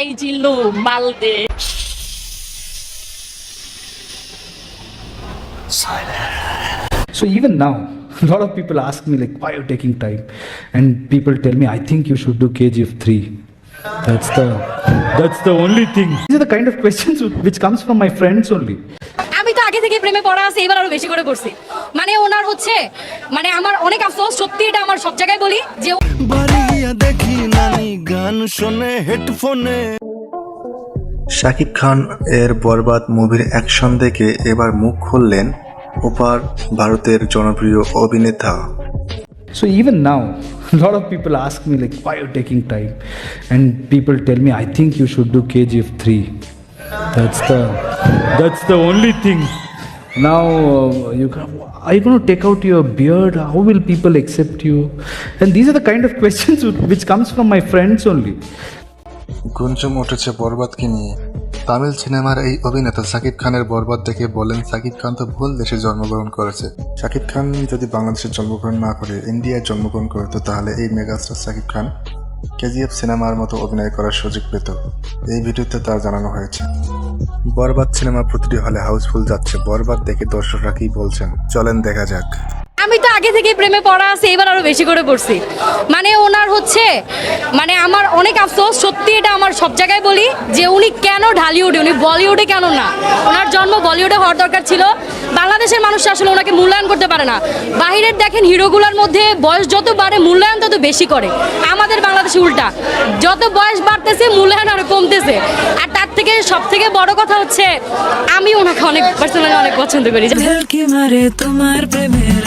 এই জিল্লু মালদে So even now, a lot of people ask me like, why are you taking time? And people tell me, I think you should do KGF 3. That's the that's the only thing. These are the kind of questions which comes from my friends only. আমি তো আগে থেকে প্রেমে পড়া আছে এবার আরও বেশি করে পড়ছি মানে ওনার হচ্ছে মানে আমার অনেক আফসোস সত্যি এটা আমার সব জায়গায় বলি যে হেডফোনে। শাকিব খান এর বরবাদ মুভির অ্যাকশন দেখে এবার মুখ খুললেন ওপার ভারতের জনপ্রিয় অভিনেতা। So even now lot of people ask me like why you taking time and people tell me I think you should do KGF three that's the that's the only thing Now uh, you can, are you going to take out your beard? How will people accept you? And these are the kind of questions which comes from my friends only. গুঞ্জম উঠেছে বরবাদকে নিয়ে তামিল সিনেমার এই অভিনেতা সাকিব খানের বরবাদ দেখে বলেন সাকিব খান তো ভুল দেশে জন্মগ্রহণ করেছে সাকিব খান যদি বাংলাদেশে জন্মগ্রহণ না করে ইন্ডিয়ায় জন্মগ্রহণ করতো তাহলে এই মেগাস্টার সাকিব খান কেজিএফ সিনেমার মতো অভিনয় করার সুযোগ পেত এই ভিডিওতে তার জানানো হয়েছে বরবাদ সিনেমা প্রতিটি হলে হাউসফুল যাচ্ছে। বরবাদ দেখে দর্শকরা কি বলছেন? চলেন দেখা যাক। আমি তো আগে থেকে প্রেমে পড়া আছে, এবার আরও বেশি করে পড়ছি। মানে ওনার হচ্ছে মানে আমার অনেক আফসোস, সত্যি এটা আমার সব জায়গায় বলি, যে উনি কেন ঢালিউডে, উনি বলিউডে কেন না? ওনার জন্ম বলিউডে হওয়ার দরকার ছিল। বাংলাদেশের মানুষ আসলে ওনাকে মূল্যায়ন করতে পারে না। বাহিরের দেখেন হিরোগুলোর মধ্যে বয়স যত বাড়ে, মূল্যায়ন তত বেশি করে। আমাদের বাংলাদেশে উল্টা। যত বয়স বাড়তেছে, মূল্যায়ন আরও কমতেছে। আর তার থেকে সব থেকে বড় কথা হচ্ছে, আমি ওনাকে অনেক পার্সোনালি অনেক পছন্দ করি। তোমার প্রেমের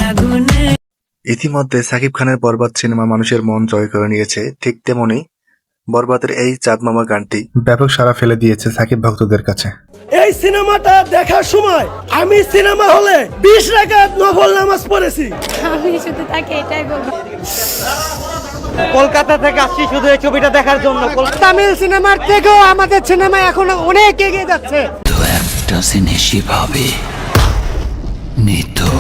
ইতিমধ্যে সাকিব খানের বরবাদ সিনেমা মানুষের মন জয় করে নিয়েছে ঠিক তেমনি বরবাদের এই চাঁদ মামা গানটি। ব্যাপক সাড়া ফেলে দিয়েছে সাকিব ভক্তদের কাছে। এই সিনেমাটা দেখার সময় আমি সিনেমা হলে বিশ রাকাত নফল নামাজ পড়েছি। আমি শুধু তাকে এটাই বলব। কলকাতা থেকে আসছি শুধু এই ছবিটা দেখার জন্য। তামিল সিনেমার থেকেও আমাদের সিনেমা এখন অনেক এগিয়ে যাচ্ছে। একটা জিনিসই ভাবি নিতু।